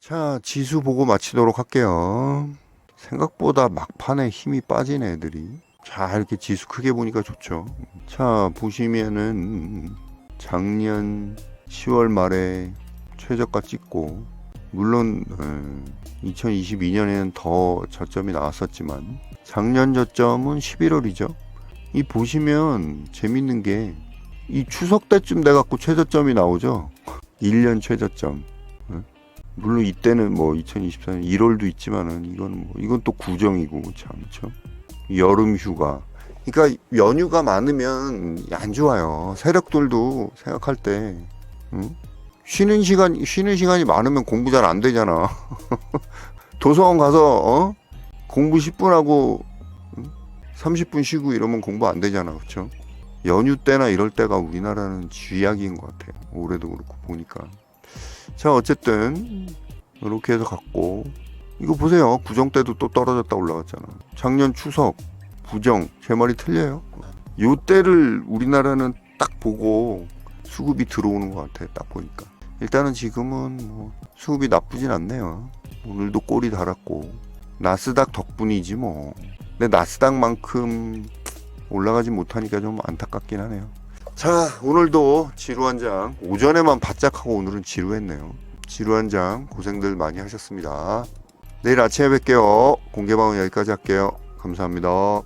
자, 지수 보고 마치도록 할게요. 생각보다 막판에 힘이 빠진 애들이. 자, 이렇게 지수 크게 보니까 좋죠. 자, 보시면은 작년 10월 말에 최저가 찍고, 물론, 2022년에는 더 저점이 나왔었지만, 작년 저점은 11월이죠. 이 보시면 재밌는 게, 이 추석 때쯤 돼갖고 최저점이 나오죠. 1년 최저점. 물론 이때는 뭐 2024년 1월도 있지만은 이거는 뭐 이건 또 구정이고 참죠. 여름 휴가. 그러니까 연휴가 많으면 안 좋아요. 세력들도 생각할 때 응? 쉬는 시간 쉬는 시간이 많으면 공부 잘 안 되잖아. 도서관 가서 어? 공부 10분 하고 응? 30분 쉬고 이러면 공부 안 되잖아. 그렇죠? 연휴 때나 이럴 때가 우리나라는 쥐약인 것 같아요. 올해도 그렇고 보니까. 자 어쨌든 이렇게 해서 갔고. 이거 보세요. 구정 때도 또 떨어졌다 올라갔잖아. 작년 추석 부정 제 말이 틀려요? 요 때를 우리나라는 딱 보고 수급이 들어오는 것 같아 딱 보니까. 일단은 지금은 뭐 수급이 나쁘진 않네요. 오늘도 꼬리 달았고. 나스닥 덕분이지 뭐. 근데 나스닥만큼 올라가지 못하니까 좀 안타깝긴 하네요 자 오늘도 지루한 장. 오전에만 바짝하고 오늘은 지루했네요. 지루한 장 고생들 많이 하셨습니다. 내일 아침에 뵐게요. 공개방은 여기까지 할게요. 감사합니다